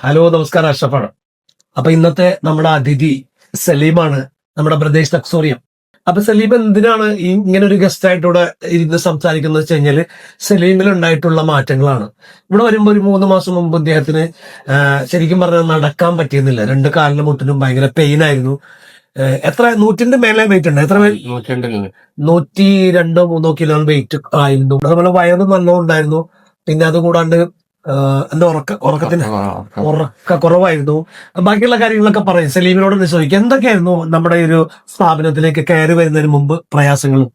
Hello നമസ്കാരം അഷ്റഫാണ്. അപ്പൊ ഇന്നത്തെ നമ്മുടെ അതിഥി സലീമാണ് നമ്മുടെ പ്രദേശ് തക്സോറിയം അപ്പൊ സലീം എന്തിനാണ് ഈ ഇങ്ങനെ ഒരു ഗസ്റ്റ് ആയിട്ട് ഇവിടെ ഇരുന്ന് സംസാരിക്കുന്നത് വെച്ച് കഴിഞ്ഞാൽ സലീമിൽ ഉണ്ടായിട്ടുള്ള മാറ്റങ്ങളാണ്. ഇവിടെ വരുമ്പോൾ ഒരു മൂന്ന് മാസം മുമ്പ് അദ്ദേഹത്തിന് ശരിക്കും പറഞ്ഞാൽ നടക്കാൻ പറ്റിയിരുന്നില്ല. രണ്ട് കാലിന് മുട്ടിനും ഭയങ്കര പെയിൻ ആയിരുന്നു. എത്ര നൂറ്റിന്റെ മേലെ വെയിറ്റ് ഉണ്ട്? എത്ര നൂറ്റി രണ്ടോ മൂന്നോ കിലോ വെയിറ്റ് ആയിരുന്നു. അതുപോലെ വയറ് നല്ലോണ്ടായിരുന്നു പിന്നെ അത് കൂടാണ്ട് ആ, എന്താ ഉറക്ക ഉറക്കത്തിന്? ഉറക്ക കുറവായിരുന്നു ബാക്കിയുള്ള കാര്യങ്ങളൊക്കെ പറയും. സലീമിനോട് ചോദിക്കും. എന്തൊക്കെയായിരുന്നു നമ്മുടെ ഒരു സ്ഥാപനത്തിലേക്ക് കയറി വരുന്നതിന് മുമ്പ് പ്രയാസങ്ങൾ?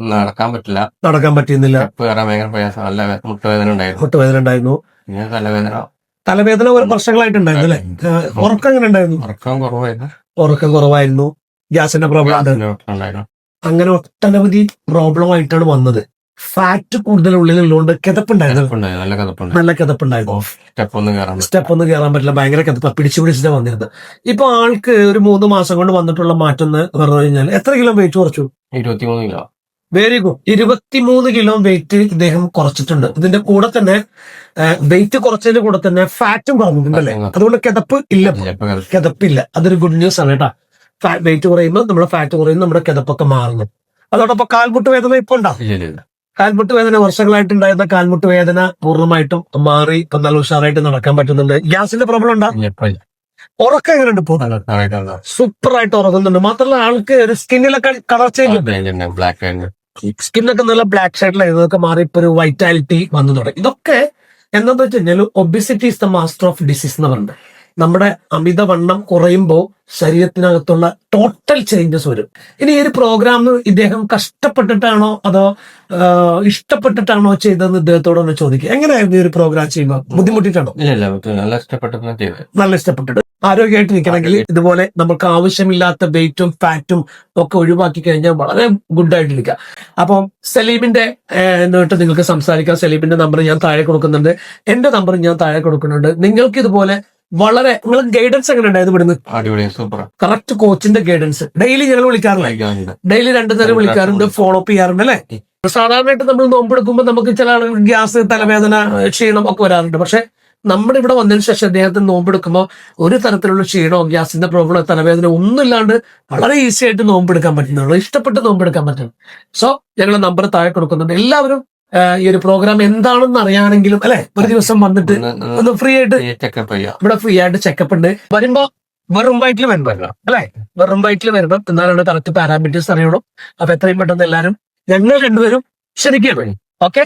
നടക്കാൻ പറ്റില്ല. നടക്കാൻ പറ്റിയിരുന്നില്ല. സ്റ്റെപ്പ് കയറാൻ ഭയങ്കര പ്രയാസം. നല്ല വേ- മുട്ടുവേദന ഉണ്ടായിരുന്നു. മുട്ടുവേദന ഉണ്ടായിരുന്നു. പിന്നെ തലവേദന. തലവേദന വർഷങ്ങളായിട്ടുണ്ടായിരുന്നു അല്ലെ? ഉറക്കം എങ്ങനെ ഉണ്ടായിരുന്നു? ഉറക്കം കുറവായിരുന്നു. ഉറക്കം കുറവായിരുന്നു. ഗ്യാസിന്റെ പ്രോബ്ലം അങ്ങനെ ഒട്ടനവധി പ്രോബ്ലം ആയിട്ടാണ് വന്നത്. ഫാറ്റ് കൂടുതൽ ഉള്ളിലുള്ളതുകൊണ്ട് കിതപ്പുണ്ടായിരുന്നു. നല്ല കിതപ്പുണ്ട് നല്ല കിതപ്പുണ്ടായിരുന്നു. സ്റ്റെപ്പ് ഒന്നും കയറാൻ പറ്റില്ല ഭയങ്കര കിതപ്പ. പിടിച്ചു പിടിച്ചിട്ടാണ് വന്നിരുന്നത്. ഇപ്പൊ ആൾക്ക് ഒരു മൂന്ന് മാസം കൊണ്ട് വന്നിട്ടുള്ള മാറ്റം എന്ന് പറഞ്ഞു കഴിഞ്ഞാൽ എത്ര കിലോ വെയിറ്റ് കുറച്ചു? ഇരുപത്തിമൂന്ന് കിലോ. വെരി ഗുഡ് ഇരുപത്തിമൂന്ന് കിലോ വെയിറ്റ് ഇദ്ദേഹം കുറച്ചിട്ടുണ്ട്. ഇതിന്റെ കൂടെ തന്നെ വെയിറ്റ് കുറച്ചതിന്റെ കൂടെ തന്നെ ഫാറ്റും കുറഞ്ഞിട്ടുണ്ടല്ലേ? അതുകൊണ്ട് കിതപ്പ് ഇല്ല കിതപ്പില്ല. അതൊരു ഗുഡ് ന്യൂസ് ആണ് കേട്ടാ. വെയിറ്റ് കുറയുമ്പോൾ നമ്മുടെ ഫാറ്റ് കുറയുമ്പോൾ നമ്മുടെ കിതപ്പൊക്കെ മാറുന്നു. അതോടൊപ്പം കാൽമുട്ട് വേദന ഇപ്പൊ ഉണ്ടാവും. കാൽമുട്ട് വേദന വർഷങ്ങളായിട്ട് ഉണ്ടായിരുന്ന കാൽമുട്ട് വേദന പൂർണമായിട്ടും മാറി ഇപ്പൊ നല്ല ഉഷാറായിട്ട് നടക്കാൻ പറ്റുന്നുണ്ട്. ഗ്യാസിന്റെ പ്രോബ്ലം ഉണ്ടാ. ഉറക്കം എങ്ങനെയുണ്ട് ഇപ്പൊ. സൂപ്പർ ആയിട്ട് ഉറങ്ങുന്നുണ്ട്. മാത്രമല്ല ആൾക്ക് ഒരു സ്കിന്നിലൊക്കെ കളർ ചേഞ്ച്. സ്കിന്നൊക്കെ നല്ല ബ്ലാക്ക് ഷെയ്ഡിലായിരുന്നു ഇതൊക്കെ മാറി ഇപ്പൊ ഒരു വൈറ്റാലിറ്റി വന്നു തുടങ്ങി. ഇതൊക്കെ എന്താന്ന് വെച്ച് കഴിഞ്ഞാൽ obesity is the master of disease എന്ന് പറയുന്നത്. നമ്മുടെ അമിതവണ്ണം കുറയുമ്പോൾ ശരീരത്തിനകത്തുള്ള ടോട്ടൽ ചേഞ്ചസ് വരും. ഇനി ഈ ഒരു പ്രോഗ്രാം ഇദ്ദേഹം കഷ്ടപ്പെട്ടിട്ടാണോ അതോ ഇഷ്ടപ്പെട്ടിട്ടാണോ ചെയ്തതെന്ന് ഇദ്ദേഹത്തോടൊന്ന് ചോദിക്കുക എങ്ങനെയായിരുന്നു ഈ ഒരു പ്രോഗ്രാം ചെയ്യുമ്പോൾ ബുദ്ധിമുട്ടിട്ടാണോ നല്ല നല്ല ഇഷ്ടപ്പെട്ടിട്ട് ആരോഗ്യമായിട്ട് നിൽക്കണമെങ്കിൽ ഇതുപോലെ നമുക്ക് ആവശ്യമില്ലാത്ത വെയിറ്റും ഫാറ്റും ഒക്കെ ഒഴിവാക്കി കഴിഞ്ഞാൽ വളരെ ഗുഡ് ആയിട്ടിരിക്കുക അപ്പം സലീമിന്റെ എന്നിട്ട് നിങ്ങൾക്ക് സംസാരിക്കാം. സലീമിന്റെ നമ്പർ ഞാൻ താഴെ കൊടുക്കുന്നുണ്ട്. എന്റെ നമ്പർ ഞാൻ താഴെ കൊടുക്കുന്നുണ്ട്. നിങ്ങൾക്ക് ഇതുപോലെ വളരെ നിങ്ങൾ ഗൈഡൻസ് എങ്ങനെ ഉണ്ടായിരുന്നു ഇവിടുന്ന്? സൂപ്പർ കറക്റ്റ് കോച്ചിന്റെ ഗൈഡൻസ് ഡെയിലി ഞങ്ങൾ വിളിക്കാറില്ല? ഡെയിലി രണ്ടു നേരം വിളിക്കാറുണ്ട് ഫോളോ അപ്പ് ചെയ്യാറുണ്ട് അല്ലെ? സാധാരണയായിട്ട് നമ്മൾ നോമ്പെടുക്കുമ്പോൾ നമുക്ക് ചില ആളുകൾ ഗ്യാസ് തലവേദന ക്ഷീണം ഒക്കെ വരാറുണ്ട്. പക്ഷെ നമ്മുടെ ഇവിടെ വന്നതിന് ശേഷം അദ്ദേഹത്തിന് നോമ്പെടുക്കുമ്പോൾ ഒരു തരത്തിലുള്ള ക്ഷീണോ ഗ്യാസിന്റെ പ്രോബ്ലം തലവേദന ഒന്നുമില്ലാണ്ട് വളരെ ഈസി ആയിട്ട് നോമ്പെടുക്കാൻ പറ്റുന്നുള്ളൂ. ഇഷ്ടപ്പെട്ട് നോമ്പെടുക്കാൻ പറ്റുന്നു സോ ഞങ്ങൾ നമ്പർ താഴെ കൊടുക്കുന്നുണ്ട്. എല്ലാവരും ഈ ഒരു പ്രോഗ്രാം എന്താണെന്ന് അറിയാണെങ്കിലും അല്ലെ? ഒരു ദിവസം വന്നിട്ട് ഒന്ന് ഫ്രീ ആയിട്ട് ചെക്കപ്പ് ചെയ്യാം. ഇവിടെ ഫ്രീ ആയിട്ട് ചെക്കപ്പ് ഉണ്ട്. വരുമ്പോ വെറും വയറ്റിൽ വരണം അല്ലെ? വെറും വയറ്റിൽ വരണം എന്നാലാണ് കറക്റ്റ് പാരാമീറ്റേഴ്സ് അറിയണം. അപ്പൊ എത്രയും പെട്ടെന്ന് എല്ലാരും ഞങ്ങൾ രണ്ടുപേരും ക്ഷണിക്കുകയാണ്. ഓക്കെ?